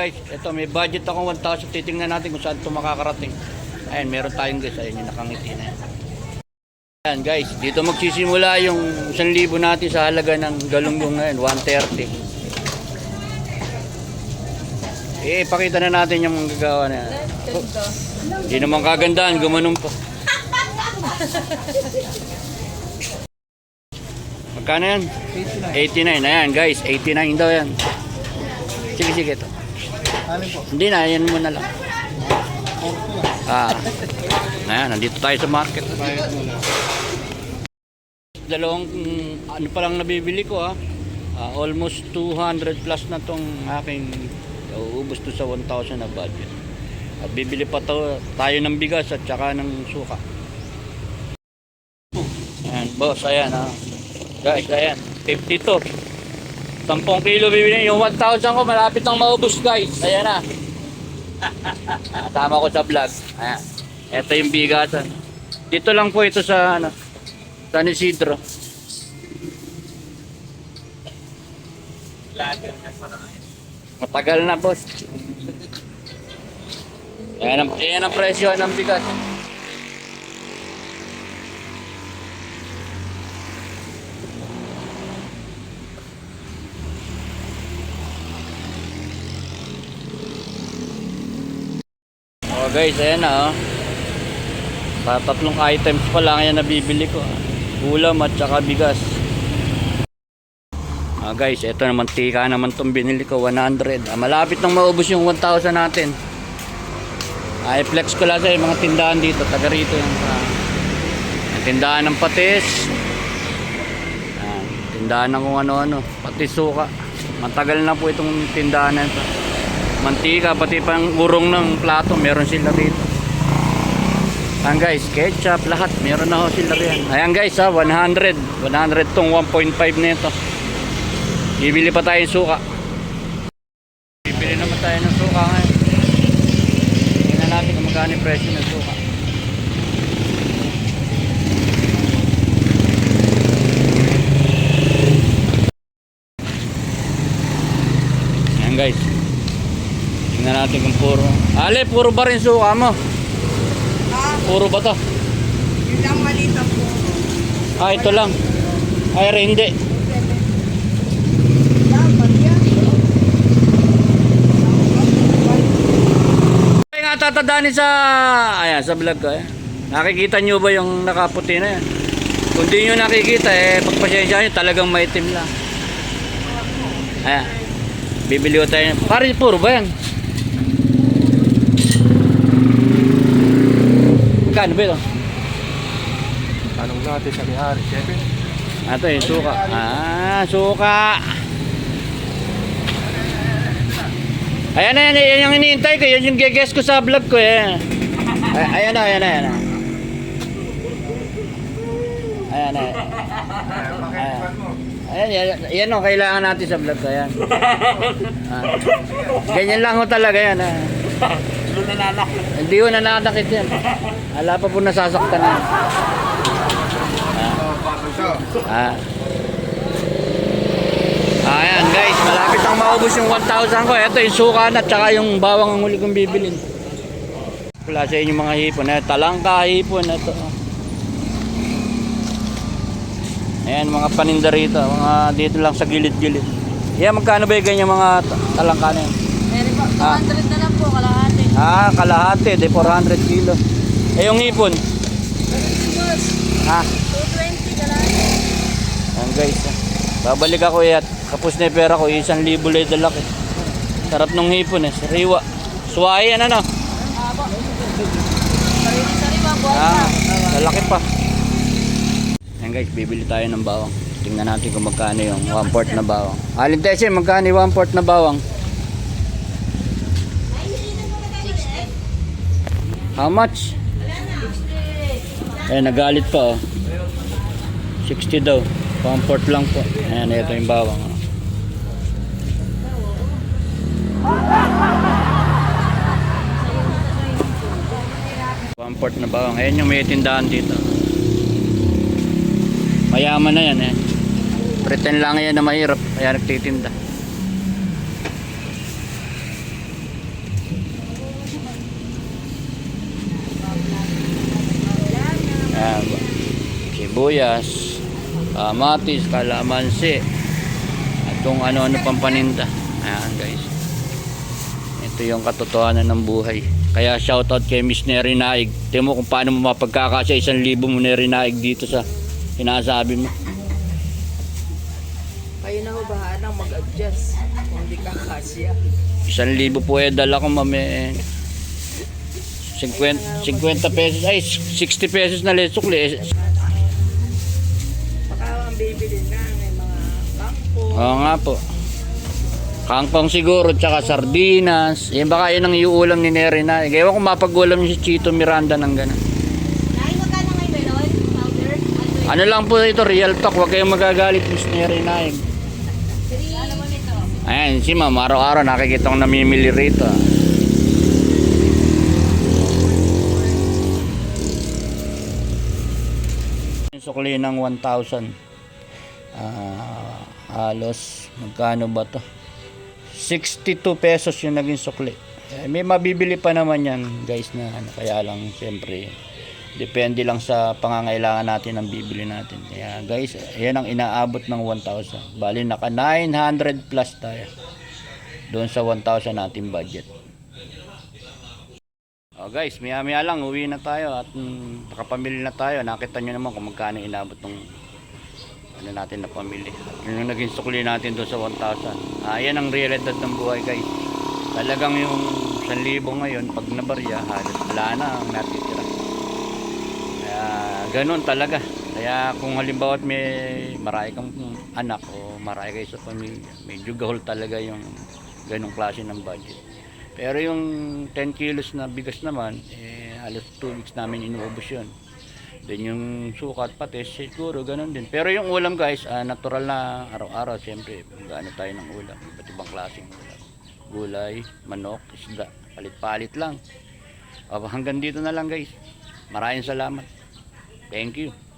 guys, ito may budget ako 1,000. Titingnan natin kung saan ito makakarating. Ayan, meron tayong guys. Ayan yung nakangiti na yan. Ayan guys, dito magsisimula yung 1,000 natin sa halaga ng galunggong ngayon, 130. Eh, pakita na natin yung magagawa na yan. Oh, Hindi naman kagandahan, gumanong pa. Magkano yan? 89. Ayan guys, 89 daw yan. Sige, sige. To. Alin? Hindi na, yan muna lang. Ah. Ayan, nandito tayo sa market. Mo na. Dalawang, ano pa lang nabibili ko ha. Ah, almost 200 plus na tong aking uubos to sa 1,000 na budget. At bibili pa to, tayo ng bigas at saka ng suka. Ayan, boss, ayan ha. Guys, ayan, 52. 10 kilo bibili. Yung 1,000 ko, malapit nang maubos guys. Ayan na. Tama ko sa vlog. Ayan. Ito yung bigasan. Dito lang po ito sa ano, San Isidro. Matagal na boss. Yan ang, yan ang presyo ng bigas. Guys, ayan na oh. Sa tatlong items pa lang yan nabibili ko. Ulam at saka bigas. Ah guys, ito naman tika naman tong binili ko 100. Ah, malapit nang maubos yung 1,000 natin. Ay flex ko lang sa mga tindahan dito, taga rito yung ah, tindahan ng patis. Ah, tindahan ng kung ano-ano, pati suka. Matagal na po itong tindahan na ito. Mantika, pati pang urong ng plato, meron sila dito. Ayan guys, ketchup, lahat. Meron na ho sila riyan. Ayan guys ha, 100. 100 tong 1.5 nito. Bibili pa tayo suka. Bibili naman tayo ng suka ngayon. Tingnan natin kung magkano presyo ng suka. Ayan guys. Tingnan natin kung puro. Ale, puro ba rin suka mo? Ah, Puro ba to? yun lang malita po. Ah, ito lang. Ay, hindi. Dapat yan. Ay nga tatadaanin sa ayan sa vlog ko eh. Nakikita nyo ba yung nakaputi na yan? Kung di nyo nakikita eh, pagpasensya nyo talagang maitim lang. Ayan. Bibili ko tayo. Pare, puro ba yan? Magkano ba ito? Tanong natin sa Bihari, Kevin. Ito yung suka. Ah, suka. Ayan na yan, yan yung iniintay ko. Yan yung geges ko sa vlog ko eh. Ay, ayan na, ayan na, ayan na. Ayan na. Ayan. Ayan, yan, yan o, kailangan natin sa vlog ko. Ayan. Ah. Ganyan lang ho talaga yan. Ah. Hindi ko nananakit yan. Ala pa po nasasaktan na. Ah. Ayan guys, malapit ang maubos yung 1,000 ko. Ito yung sukan at saka yung bawang ang huli kong bibilin. Wala sa inyo mga hipon. Eh, talangka, hipon. Ito. Ayan, mga paninda rito. Mga dito lang sa gilid-gilid. Yan, magkano ba yung ganyan mga ta- talangka na yan? Meron po, Ah. 200 na lang po, kalahati. Ah, kalahati. De 400 kilo. Eh, yung. Boss, Ah, 220 kalahati. Ayan guys. ah. Babalik ako eh at kapos na pera ko. Isang libo lang yung dala ko. Sarap nung hipon eh. Sariwa. Suwahi yan ano. Abo. Sariwa-sariwa, buhay Ah, na. lalaki pa. Ayan guys, bibili tayo ng bawang. Tingnan natin kung magkano yung 1 port na bawang. Alin Tese, magkano yung 1 port na bawang? How much? Eh, nagalit pa oh. 60 daw. 1 port lang po. Ayan, ito yung bawang. oh. Port na bawang. Ayan yung may tindahan dito. Mayaman na yan eh. Pretend lang yan na mahirap. Kaya nagtitinda. Ayan, sibuyas, kamatis, kalamansi, at kung ano-ano pang paninda. Ayan guys. Ito yung katotohanan ng buhay. Kaya shoutout kay Miss Neri Naig. Tingnan mo kung paano mo mapagkakasya isang libo mo Neri Naig dito sa sinasabi mo. Kayo na ho bahala mag-adjust. Kung hindi ka kasya. Isang libo po eh, dala ko mami. 50, 50 pesos, ay 60 pesos na lesukli. Oo nga po. Kangkong siguro, tsaka sardinas. Yan baka yun ang iuulam ni Neri na. Ewan ko mapag-ulam si Chito Miranda ng gano'n. Ano lang po ito, real talk. Huwag kayong magagalit, Miss Neri na. Three. Naman ito? Ayan, si ma'am, araw-araw nakikita kong namimili rito. Sukli ng 1,000. Ah, halos, magkano ba to? 62 pesos yung naging sukli. Eh, may mabibili pa naman yan, guys, na ano, kaya lang, siyempre, depende lang sa pangangailangan natin ng bibili natin. Kaya, guys, yan ang inaabot ng 1,000. Bali, naka 900 plus tayo. Doon sa 1,000 natin budget. Oh guys, maya maya lang uwi na tayo at mm, nakapamili na tayo. Nakita nyo naman kung magkano inabot ng ano natin na pamili. Yung naging sukli natin doon sa 1,000. Ah, yan ang realidad ng buhay guys. Talagang yung 1,000 ngayon, pag nabarya, halos wala na ang natitira. Kaya ganun talaga. Kaya kung halimbawa may marami kang anak o marami kayo sa pamilya, medyo gahol talaga yung ganung klase ng budget. Pero yung 10 kilos na bigas naman, eh, halos 2 weeks namin inuubos yun. Then yung sukat pati, siguro ganun din. Pero yung ulam guys, ah, natural na araw-araw, siyempre, gaano tayo ng ulam. Iba't ibang klaseng ulam. Gulay, manok, isda, palit-palit lang. O, hanggang dito na lang guys. Maraming salamat. Thank you.